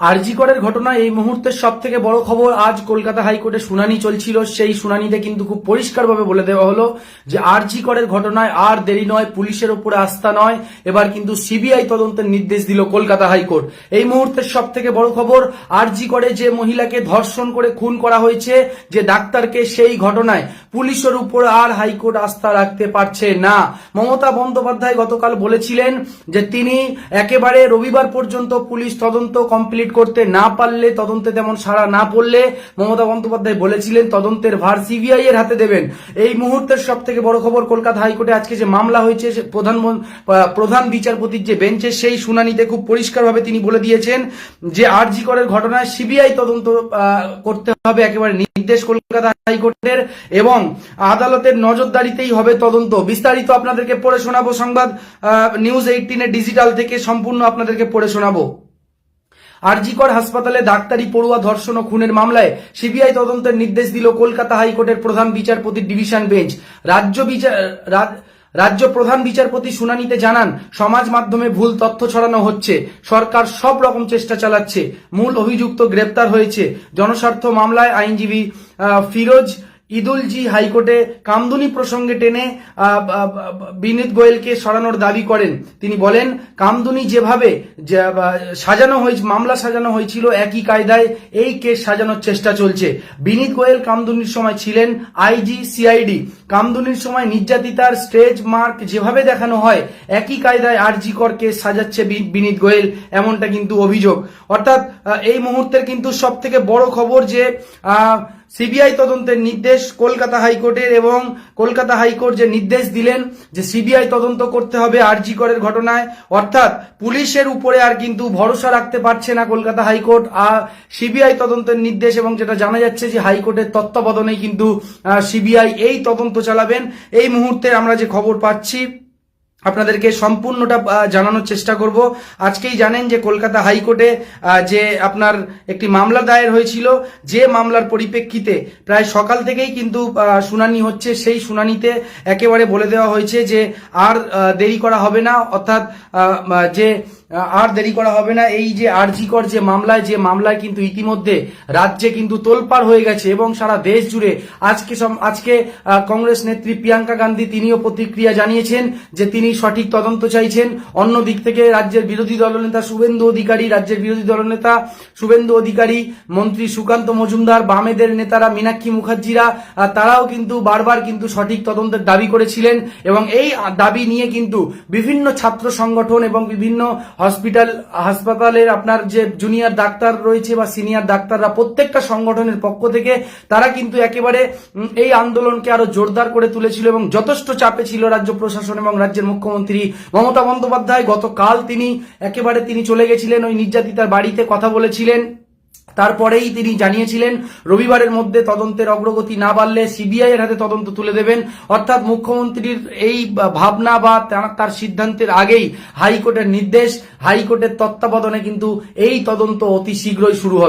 আরজিকরের ঘটনা এই মুহূর্তের সব থেকে বড় খবর। আজ কলকাতা হাইকোর্টে শুনানি চলছিল। সেই শুনানিতে কিন্তু খুব পরিষ্কারভাবে বলে দেওয়া হলো যে আরজিকরের ঘটনায় আর দেরি নয়, পুলিশের উপরে আস্থা নয়। এবার কিন্তু সিবিআই তদন্তের নির্দেশ দিল কলকাতা হাইকোর্ট। এই মুহূর্তের সব থেকে বড় খবর, আরজি করে যে মহিলাকে ধর্ষণ করে খুন করা হয়েছে, যে ডাক্তারকে সেই ঘটনায় পুলিশের উপর আর হাইকোর্ট আস্থা রাখতে পারছে না। মমতা বন্দ্যোপাধ্যায় গতকাল বলেছিলেন যে তিনি একেবারে রবিবার পর্যন্ত পুলিশ তদন্ত কমপ্লিট করতে না পারলে, তদন্তে তেমন সাড়া না পড়লে মমতা বন্দ্যোপাধ্যায় বলেছিলেন, তদন্তের ভার সিবিআই এর হাতে দেবেন। এই মুহূর্তের সব থেকে বড় খবর কলকাতা হাইকোর্টে আজকে যে মামলা হয়েছে প্রধান প্রধান বিচারপতির যে বেঞ্চে, সেই শুনানিতে খুব পরিষ্কারভাবে তিনি বলে দিয়েছেন যে আরজি করের ঘটনায় সিবিআই তদন্ত করতে হবে একেবারে নির্দেশ কলকাতা হাইকোর্টের এবং আদালতের নজরদারিতেই হবে তদন্ত। বিস্তারিত আপনাদেরকে পড়ে শোনাবো সংবাদ নিউজ এইটিনের ডিজিটাল থেকে, সম্পূর্ণ আপনাদেরকে পড়ে শোনাবো। আরজিকর হাসপাতালে ডাক্তারি পড়ুয়া ধর্ষণ ও খুনের মামলায় সিবিআই তদন্তের নির্দেশ দিল কলকাতা হাইকোর্টের প্রধান বিচারপতির ডিভিশন বেঞ্চ। রাজ্য বিচার রাজ্য প্রধান বিচারপতি শুনানিতে জানান, সমাজ মাধ্যমে ভুল তথ্য ছড়ানো হচ্ছে। সরকার সব রকম চেষ্টা চালাচ্ছে। মূল অভিযুক্ত গ্রেপ্তার হয়েছে। জনস্বার্থ মামলায় আইনজীবী ফিরোজ ইদুলজি হাইকোর্টে কামদুনি প্রসঙ্গে টেনে বিনীত গোয়েলকে সরানোর দাবি করেন। তিনি বলেন, কামদুনি যেভাবে সাজানো হয়েছে মামলা সাজানো হয়েছিল একই কায়দায়, এই কেস সাজানোর চেষ্টা চলছে। বিনীত গোয়েল কামদুনির সময় ছিলেন আইজি সিআইডি কামদুনির সময় নির্যাতিতার স্ট্রেজ মার্ক যেভাবে দেখানো হয়, একই কায়দায় আরজি কর কেস সাজাচ্ছে বিনীত গোয়েল, এমনটা কিন্তু অভিযোগ। অর্থাৎ এই মুহূর্তের কিন্তু সব থেকে বড় খবর যে সিবিআই তদন্তের নির্দেশ কলকাতা হাইকোর্টের এবং কলকাতা হাইকোর্ট যে নির্দেশ দিলেন যে সিবিআই তদন্ত করতে হবে আরজি করের ঘটনায়, অর্থাৎ পুলিশের উপরে আর কিন্তু ভরসা রাখতে পারছে না কলকাতা হাইকোর্ট। আর সিবিআই তদন্তের নির্দেশ এবং যেটা জানা যাচ্ছে যে হাইকোর্টের তত্ত্বাবধানেই কিন্তু সিবিআই এই তদন্ত চালাবেন। এই মুহূর্তে আমরা যে খবর পাচ্ছি, আপনাদেরকে সম্পূর্ণটা জানানোর চেষ্টা করব। আজকেই জানেন যে কলকাতা হাইকোর্টে যে আপনার একটি মামলা দায়ের হয়েছিল, যে মামলার পরিপ্রেক্ষিতে প্রায় সকাল থেকেই কিন্তু শুনানি হচ্ছে। সেই শুনানিতে একেবারে বলে দেওয়া হয়েছে যে আর দেরি করা হবে না। অর্থাৎ যে আর দেরি করা হবে না। এই যে আরজিকর যে মামলায় যে মামলায় কিন্তু ইতিমধ্যে রাজ্যে কিন্তু তোলপাড় হয়ে গেছে এবং সারা দেশ জুড়ে আজকে আজকে কংগ্রেস নেত্রী প্রিয়াঙ্কা গান্ধী তিনিও প্রতিক্রিয়া জানিয়েছেন যে তিনি সঠিক তদন্ত চাইছেন। অন্য দিক থেকে রাজ্যের বিরোধী দলনেতা শুভেন্দু অধিকারী, রাজ্যের বিরোধী দলনেতা শুভেন্দু অধিকারী, মন্ত্রী সুকান্ত মজুমদার, বামেদের নেতারা মীনাক্ষী মুখার্জিরা তারাও কিন্তু বারবার কিন্তু সঠিক তদন্তের দাবি করেছিলেন এবং এই দাবি নিয়ে কিন্তু বিভিন্ন ছাত্র সংগঠন এবং বিভিন্ন হসপিটাল, হাসপাতালের আপনার যে জুনিয়র ডাক্তার রয়েছে বা সিনিয়র ডাক্তাররা প্রত্যেকটা সংগঠনের পক্ষ থেকে, তারা কিন্তু একেবারে এই আন্দোলনকে আরও জোরদার করে তুলেছিল এবং যথেষ্ট চাপে ছিল রাজ্য প্রশাসন এবং রাজ্যের মুখ্যমন্ত্রী মমতা বন্দ্যোপাধ্যায়। গতকাল তিনি একেবারে তিনি চলে গেছিলেন, ওই নির্যাতিতার বাড়িতে কথা বলেছিলেন। তারপরেই তিনি জানিয়েছিলেন, রবিবারের মধ্যে তদন্তের অগ্রগতি না বাড়লে সিবিআই এর হাতে তদন্ত তুলে দেবেন। অর্থাৎ মুখ্যমন্ত্রীর এই ভাবনা বা তার- তার সিদ্ধান্তের আগেই হাইকোর্টের নির্দেশ, হাইকোর্টের তত্ত্বাবধানে কিন্তু এই তদন্ত অতি শীঘ্রই শুরু হবে।